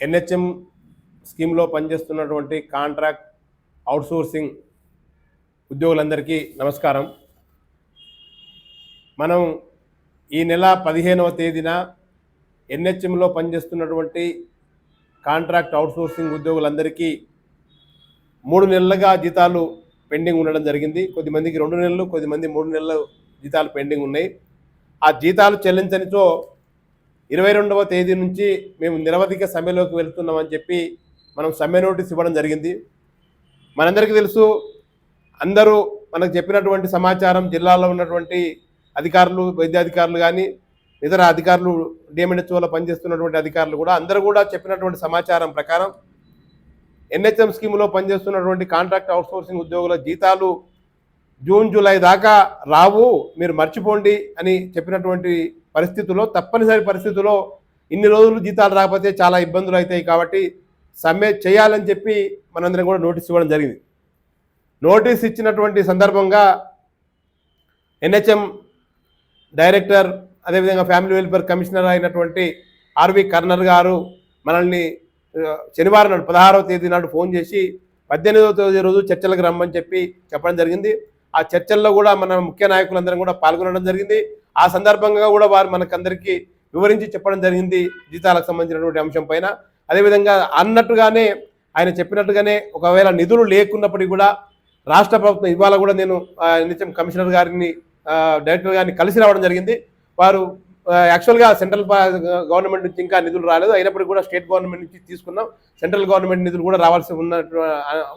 NHM స్కీమ్లో పనిచేస్తున్నటువంటి contract outsourcing ఉద్యోగులందరికీ నమస్కారం. మనం ఈ నెల పదిహేనవ తేదీన ఎన్హెచ్ఎంలో పనిచేస్తున్నటువంటి కాంట్రాక్ట్ అవుట్సోర్సింగ్ ఉద్యోగులందరికీ మూడు నెలలుగా జీతాలు పెండింగ్ ఉండడం జరిగింది. కొద్దిమందికి రెండు నెలలు కొద్దిమంది మూడు నెలలు జీతాలు పెండింగ్ ఉన్నాయి. ఆ జీతాలు చెల్లించనితో ఇరవై రెండవ తేదీ నుంచి మేము నిరవధిక సమ్మెలోకి వెళ్తున్నామని చెప్పి మనం సమ్మె నోటీస్ ఇవ్వడం జరిగింది. మనందరికీ తెలుసు అందరూ మనకు చెప్పినటువంటి సమాచారం జిల్లాలో ఉన్నటువంటి అధికారులు వైద్యాధికారులు కానీ ఇతర అధికారులు డిఎంఎన్హెచ్ఓలో పనిచేస్తున్నటువంటి అధికారులు కూడా అందరూ కూడా చెప్పినటువంటి సమాచారం ప్రకారం ఎన్హెచ్ఎం స్కీమ్లో పనిచేస్తున్నటువంటి కాంట్రాక్ట్ అవుట్సోర్సింగ్ ఉద్యోగుల జీతాలు జూన్ జూలై దాకా రావు మీరు మర్చిపోండి అని చెప్పినటువంటి పరిస్థితుల్లో తప్పనిసరి పరిస్థితుల్లో ఇన్ని రోజులు జీతాలు రాకపోతే చాలా ఇబ్బందులు అవుతాయి కాబట్టి సమ్మె చేయాలని చెప్పి మనందరం కూడా నోటీస్ ఇవ్వడం జరిగింది. నోటీస్ ఇచ్చినటువంటి సందర్భంగా ఎన్హెచ్ఎం డైరెక్టర్ అదేవిధంగా ఫ్యామిలీ వెల్ఫేర్ కమిషనర్ అయినటువంటి ఆర్వి కర్నర్ గారు మనల్ని శనివారం నాడు పదహారవ తేదీ నాడు ఫోన్ చేసి పద్దెనిమిదవ తేదీ రోజు చర్చలకు రమ్మని చెప్పి చెప్పడం జరిగింది. ఆ చర్చల్లో కూడా మన ముఖ్య నాయకులందరం కూడా పాల్గొనడం జరిగింది. ఆ సందర్భంగా కూడా వారు మనకందరికీ వివరించి చెప్పడం జరిగింది జీతాలకు సంబంధించినటువంటి అంశం పైన. అదేవిధంగా అన్నట్టుగానే ఆయన చెప్పినట్టుగానే ఒకవేళ నిధులు లేకున్నప్పటికీ కూడా రాష్ట్ర ప్రభుత్వం ఇవాళ కూడా నేను నిత్యం కమిషనర్ గారిని డైరెక్టర్ గారిని కలిసి రావడం జరిగింది. వారు యాక్చువల్గా సెంట్రల్ గవర్నమెంట్ నుంచి ఇంకా నిధులు రాలేదు. అయినప్పటికీ కూడా స్టేట్ గవర్నమెంట్ నుంచి తీసుకున్నాం. సెంట్రల్ గవర్నమెంట్ నిధులు కూడా రావాల్సి ఉన్న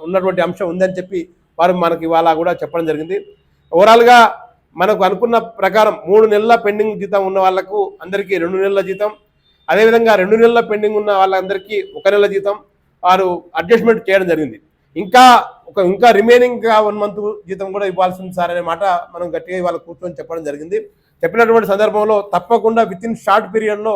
ఉన్నటువంటి అంశం ఉందని చెప్పి వారు మనకి ఇవాళ కూడా చెప్పడం జరిగింది. ఓవరాల్గా మనకు అనుకున్న ప్రకారం మూడు నెలల పెండింగ్ జీతం ఉన్న వాళ్ళకు అందరికీ రెండు నెలల జీతం. అదేవిధంగా రెండు నెలల పెండింగ్ ఉన్న వాళ్ళందరికీ ఒక నెల జీతం. వారు అడ్జస్ట్మెంట్ చేయడం జరిగింది. ఇంకా ఒక ఇంకా రిమైనింగ్ వన్ మంత్ జీతం కూడా ఇవ్వాల్సింది సార్ అనే మాట మనం గట్టిగా ఇవాళ కూర్చొని చెప్పడం జరిగింది. చెప్పినటువంటి సందర్భంలో తప్పకుండా విత్ ఇన్ షార్ట్ పీరియడ్లో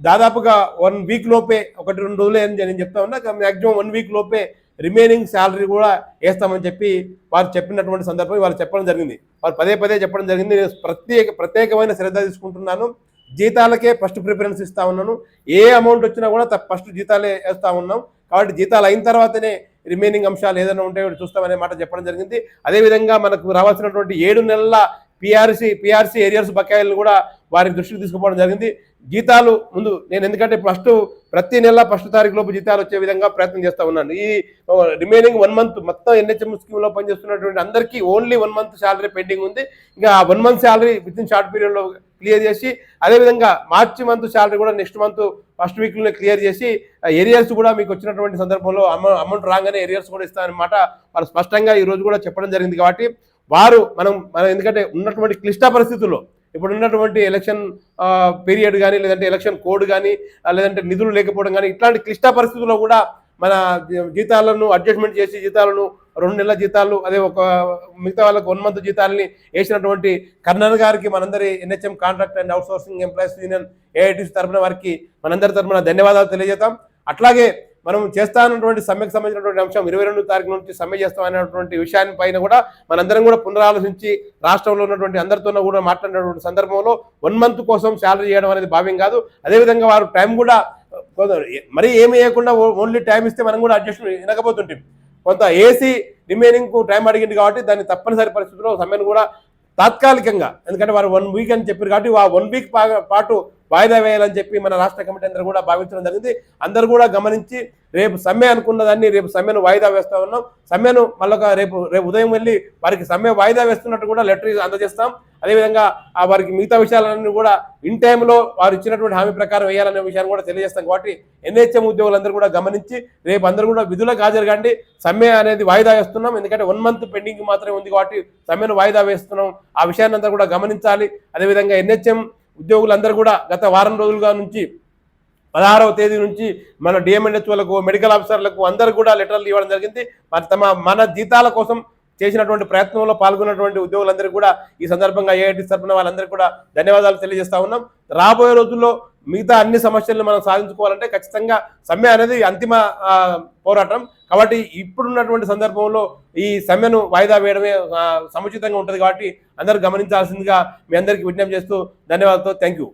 దాదాపుగా వన్ వీక్ లోపే ఒకటి రెండు రోజులే అని నేను చెప్తా ఉన్నా. మ్యాక్సిమం వన్ వీక్ లోపే రిమైనింగ్ శాలరీ కూడా వేస్తామని చెప్పి వారు చెప్పినటువంటి సందర్భం వారు చెప్పడం జరిగింది. వారు పదే పదే చెప్పడం జరిగింది. నేను ప్రత్యేక ప్రత్యేకమైన శ్రద్ధ తీసుకుంటున్నాను. జీతాలకే ఫస్ట్ ప్రిఫరెన్స్ ఇస్తా ఉన్నాను. ఏ అమౌంట్ వచ్చినా కూడా ఫస్ట్ జీతాలే వేస్తూ ఉన్నాం. కాబట్టి జీతాలు అయిన తర్వాతనే రిమైనింగ్ అంశాలు ఏదైనా ఉంటే చూస్తామనే మాట చెప్పడం జరిగింది. అదేవిధంగా మనకు రావాల్సినటువంటి ఏడు నెలల పిఆర్సీ పిఆర్సీ ఏరియర్స్ బకాయిలను కూడా వారి దృష్టికి తీసుకుపోవడం జరిగింది. జీతాలు ముందు నేను ఎందుకంటే ఫస్ట్ ప్రతి నెల ఫస్ట్ తారీఖు లోపు జీతాలు వచ్చే విధంగా ప్రయత్నం చేస్తా ఉన్నాను. ఈ రిమైనింగ్ వన్ మంత్ మొత్తం ఎన్హెచ్ఎం స్కీమ్లో పనిచేస్తున్నటువంటి అందరికీ only one month salary pending ఉంది. ఇంకా ఆ one month salary within short పీరియడ్లో క్లియర్ చేసి అదేవిధంగా మార్చి మంత్ శాలరీ కూడా నెక్స్ట్ మంత్ ఫస్ట్ వీక్లోనే క్లియర్ చేసి ఏరియర్స్ కూడా మీకు వచ్చినటువంటి సందర్భంలో అమౌంట్ రాగానే ఏరియర్స్ కూడా ఇస్తారనమాట వాళ్ళు స్పష్టంగా ఈరోజు కూడా చెప్పడం జరిగింది కాబట్టి వారు మనం మనం ఎందుకంటే ఉన్నటువంటి క్లిష్ట పరిస్థితుల్లో ఇప్పుడు ఉన్నటువంటి ఎలక్షన్ పీరియడ్ కానీ లేదంటే ఎలక్షన్ కోడ్ కానీ లేదంటే నిధులు లేకపోవడం కానీ ఇట్లాంటి క్లిష్ట పరిస్థితుల్లో కూడా మన జీతాలను అడ్జస్ట్మెంట్ చేసి జీతాలను రెండు నెలల జీతాలు అదే ఒక మిగతా వాళ్ళకి వన్ మంత్ జీతాలని వేసినటువంటి కర్నల్ గారికి మనందరి NHM contract and outsourcing employees union AITC తరఫున వారికి మనందరి తరఫున ధన్యవాదాలు తెలియజేద్దాం. అట్లాగే మనం చేస్తానటువంటి సమ్మెకు సంబంధించినటువంటి అంశం ఇరవై రెండు తారీఖు నుంచి సమ్మె చేస్తామనేటువంటి విషయాన్ని పైన కూడా మనందరం కూడా పునరాలోచించి రాష్ట్రంలో ఉన్నటువంటి అందరితోనూ కూడా మాట్లాడినటువంటి సందర్భంలో వన్ మంత్ కోసం శాలరీ చేయడం అనేది భావ్యం కాదు. అదేవిధంగా వారు టైం కూడా కొంత మరీ ఏమి వేయకుండా ఓన్లీ టైం ఇస్తే మనం కూడా అడ్జస్ట్ వినకపోతుంటాం. కొంత ఏసీ రిమైనింగ్ టైం అడిగింది కాబట్టి దాన్ని తప్పనిసరి పరిస్థితుల్లో సమ్మెను కూడా తాత్కాలికంగా ఎందుకంటే వారు వన్ వీక్ అని చెప్పారు కాబట్టి ఆ వన్ వీక్ పాటు వాయిదా వేయాలని చెప్పి మన రాష్ట్ర కమిటీ అందరూ కూడా భావించడం జరిగింది. అందరూ కూడా గమనించి రేపు సమ్మె అనుకున్న దాన్ని రేపు సమ్మెను వాయిదా వేస్తా ఉన్నాం. సమ్మెను మళ్ళొక రేపు రేపు ఉదయం వెళ్ళి వారికి సమ్మె వాయిదా వేస్తున్నట్టు కూడా లెటర్ అందజేస్తాం. అదేవిధంగా ఆ వారికి మిగతా విషయాలన్నీ కూడా ఇన్ టైంలో వారు ఇచ్చినటువంటి హామీ ప్రకారం వేయాలనే విషయాన్ని కూడా తెలియజేస్తాం. కాబట్టి ఎన్హెచ్ఎం ఉద్యోగులందరూ కూడా గమనించి రేపు అందరూ కూడా విధులకు హాజరుగాండి. సమ్మె అనేది వాయిదా వేస్తున్నాం. ఎందుకంటే వన్ మంత్ పెండింగ్ మాత్రమే ఉంది కాబట్టి సమ్మెను వాయిదా వేస్తున్నాం. ఆ విషయాన్ని అందరూ కూడా గమనించాలి. అదేవిధంగా ఎన్హెచ్ఎం ఉద్యోగులందరూ కూడా గత వారం రోజులుగా నుంచి పదహారవ తేదీ నుంచి మన డిఎంఎన్హెచ్ఓలకు మెడికల్ ఆఫీసర్లకు అందరూ కూడా లెటర్లు ఇవ్వడం జరిగింది. మరి తమ మన జీతాల కోసం చేసినటువంటి ప్రయత్నంలో పాల్గొన్నటువంటి ఉద్యోగులందరికీ కూడా ఈ సందర్భంగా ఏఐటి తరఫున వాళ్ళందరికీ కూడా ధన్యవాదాలు తెలియజేస్తా ఉన్నాం. రాబోయే రోజుల్లో మిగతా అన్ని సమస్యలను మనం సాధించుకోవాలంటే ఖచ్చితంగా సమ్మె అనేది అంతిమ పోరాటం. కాబట్టి ఇప్పుడున్నటువంటి సందర్భంలో ఈ సమ్మెను వాయిదా వేయడమే సముచితంగా ఉంటుంది కాబట్టి అందరూ గమనించాల్సిందిగా మీ అందరికీ విజ్ఞప్తి చేస్తూ ధన్యవాదాలతో థ్యాంక్ యూ